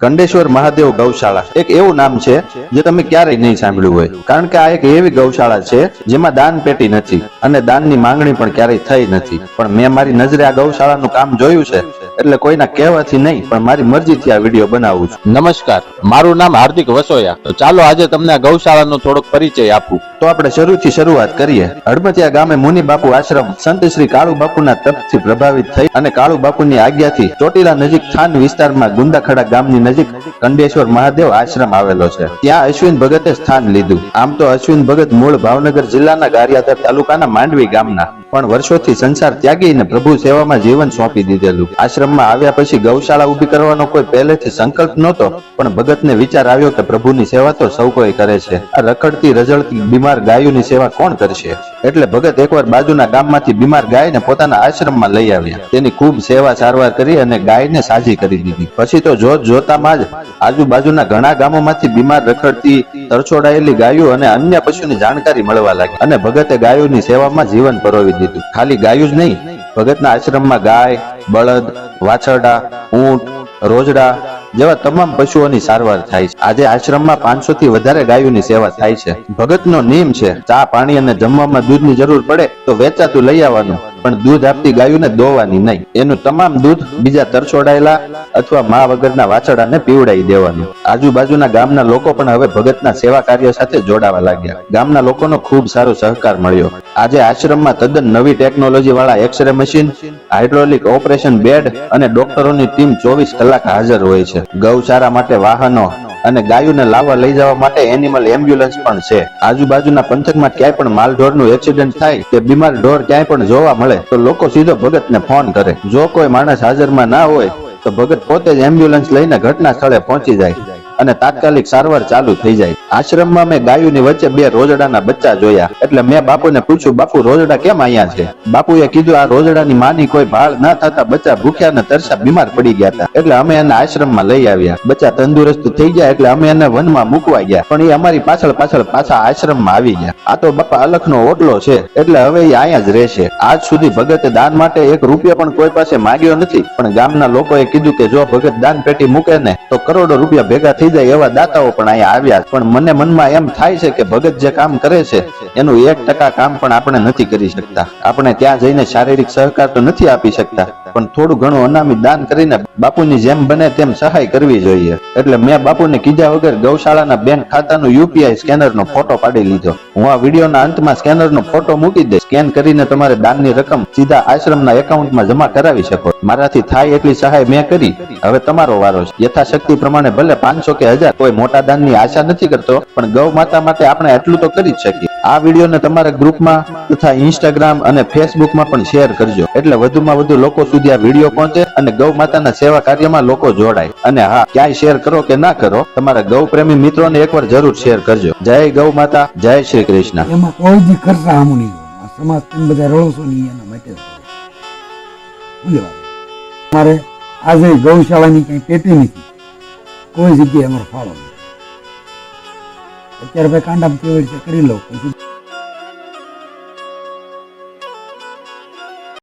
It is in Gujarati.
કંડેશ્વર મહાદેવ ગૌશાળા. એક એવું નામ છે જે તમે ક્યારેય નહીં સાંભળ્યું હોય. કારણ કે આ એક એવી ગૌશાળા છે જેમાં દાન પેટી નથી અને દાનની માંગણી પણ ક્યારેય થઈ નથી. પણ મેં મારી નજરે આ ગૌશાળાનું કામ જોયું છે એટલે કોઈના કહેવાથી નહીં પણ મારી મરજીથી આ વીડિયો બનાવું છું. નમસ્કાર મારું નામ હાર્દિક વસોયા. તો ચાલો આજે તમને ગૌશાળાનો થોડોક પરિચય આપું. તો આપણે શરૂથી શરૂઆત કરીએ. હડમતિયા ગામે મુનિ બાપુ આશ્રમ સંત શ્રી કાળુ બાપુના તપથી પ્રભાવિત થઈ અને કાળુ બાપુની આજ્ઞાથી ચોટીલા નજીક થાન વિસ્તારમાં ગુંદાખડા ગામની નજીક કંડેશ્વર મહાદેવ આશ્રમ આવેલો છે. ત્યાં અશ્વિન ભગતે સ્થાન લીધું. આમ તો અશ્વિન ભગત મૂળ ભાવનગર જિલ્લાના ગારિયાધર તાલુકાના માંડવી ગામના પણ વર્ષોથી સંસાર ત્યાગીને પ્રભુ સેવામાં જીવન સોંપી દીધેલું. આશ્રમમાં આવ્યા પછી ગૌશાળા ઊભી કરવાનો કોઈ પહેલેથી સંકલ્પ નહોતો, પણ ભગતને વિચાર આવ્યો કે પ્રભુની સેવા તો સૌ કોઈ કરે છે. આ રખડતી રજળતી બીમાર ગાયોની સેવા કોણ કરશે? એટલે ભગત એકવાર બાજુના ગામમાંથી બીમાર ગાયને પોતાના આશ્રમમાં લઈ આવ્યા. તેની ખૂબ સેવા સારવાર કરી અને ગાયને સાજી કરી દીધી. પછી તો જોત જોતામાં જ આજુબાજુના ઘણા ગામોમાંથી બીમાર, રખડતી, તરછોડાયેલી ગાયો અને અન્ય પશુની જાણકારી મળવા લાગી. અને ભગતે ગાયોની સેવામાં જીવન પરોવી દીધું. ખાલી ગાયું જ નહીં ભગતના આશ્રમમાં ગાય, બળદ, વાછરડા, ઊંટ, રોજડા જેવા તમામ પશુઓની સારવાર થાય છે. આજે આશ્રમમાં પાંચસો થી વધારે ગાયોની સેવા થાય છે. ભગતનો નિયમ છે, ચા પાણી અને જમવામાં દૂધની જરૂર પડે તો વેચાતું લઈ આવવાનું. પણ દૂધ આપતી ગાયોને દોવાની નહીં. એનું તમામ દૂધ બીજા તરછોડાયેલા અથવા મા વગરના વાછડાને પીવડાવી દેવાનું. આજુબાજુના ગામના લોકો પણ હવે ભગતના સેવા કાર્ય સાથે જોડાવા લાગ્યા. ગામના લોકોનો ખૂબ સારો સહકાર મળ્યો. આજે આશ્રમમાં તદ્દન નવી ટેકનોલોજી વાળા x-ray machine hydraulic operation bed અને ડોક્ટરોની ટીમ ચોવીસ કલાક હાજર હોય છે. ગૌશાળા માટે વાહનો અને ગાયોને લાવવા લઈ જવા માટે એનિમલ એમ્બ્યુલન્સ પણ છે. આજુબાજુના પંથકમાં ક્યાંય પણ માલઢોરનું એક્સિડન્ટ થાય કે બીમાર ઢોર ક્યાંય પણ જોવા મળે, તો લોકો સીધો ભગતને ફોન કરે. જો કોઈ માણસ હાજરમાં ના હોય, તો ભગત પોતે જ એમ્બ્યુલન્સ લઈને ઘટના સ્થળે પહોંચી જાય. અને તાત્કાલિક સારવાર ચાલુ થઈ જાય. આશ્રમમાં મેં ગાયોની વચ્ચે બે રોજડાના બચ્ચા જોયા. એટલે મેં બાપુને પૂછ્યું, બાપુ, રોજડા કેમ અહીંયા છે? બાપુએ કીધું, આ રોજડાની માની કોઈ ભાળ ના થતા બચ્ચા ભૂખ્યા અને તરસા બીમાર પડી ગયા હતા. એટલે અમે એને આશ્રમમાં લઈ આવ્યા. બચ્ચા તંદુરસ્ત થઈ ગયા એટલે અમે એને વનમાં મૂકવા ગયા. પણ એ અમારી પાછળ પાછળ પાછા આશ્રમમાં આવી ગયા. આ તો બાપા અલખનો ઓટલો છે. એટલે હવે એ અહીંયા જ રહેશે. આજ સુધી ભગતે દાન માટે એક રૂપિયો પણ કોઈ પાસે માંગ્યો નથી. પણ ગામના લોકોએ કીધું કે જો ભગત દાન પેટી મૂકે ને, તો કરોડો રૂપિયા ભેગા થઈ જાય એવા દાતાઓ પણ અહીંયા આવ્યા. પણ મને મનમાં એમ થાય છે કે ભગત જે કામ કરે છે, એનું એક ટકા કામ પણ આપણે નથી કરી શકતા. આપણે ત્યાં જઈને શારીરિક સહકાર તો નથી આપી શકતા. પણ થોડું ઘણું અનામી દાન કરીને બાપુની જેમ બને તેમ સહાય કરવી જોઈએ. એટલે મેં બાપુને કીધા વગર ગૌશાળાના બેંક ખાતાનું યુપીઆઈ સ્કેનરનો ફોટો પાડી લીધો. હું આ વિડીયોના અંતમાં સ્કેનરનો ફોટો મૂકી દઈશ. સ્કેન કરીને તમારે દાનની રકમ સીધા આશ્રમના એકાઉન્ટમાં જમા કરાવી શકો. મારાથી થાય એટલી સહાય મેં કરી. હવે તમારો વારો છે. યથાશક્તિ પ્રમાણે ભલે પાંચસો કે હજાર કોઈ મોટા દાનની આશા નથી કરતો, પણ ગૌ માતા માટે આપણે એટલું તો કરી જ શકીએ. આ વિડીયોને તમારા ગ્રુપમાં તથા ઇન્સ્ટાગ્રામ અને ફેસબુકમાં પણ શેર કરજો. એટલે વધુમાં વધુ લોકો સુધી આ વીડિયો પહોંચે અને ગૌ માતાના સેવા કાર્યમાં લોકો જોડાય. અને હા, ક્યાંય શેર કરો કે ના કરો, તમારા ગૌ પ્રેમી મિત્રોને એકવાર જરૂર શેર કરજો. જય ગૌ માતા, જય શ્રી કૃષ્ણ. એમાં કોઈ દી કરતા આમ નહીં. સમાજ તમે બધા રડો નહીં એના માટે? મારે આજે ગૌશાળાની કઈ પેટી નથી. કોઈ જગ્યાએ અમારો ફાળો અત્યારે ભાઈ કાંડા કેવડ છે કરી લઉં. પછી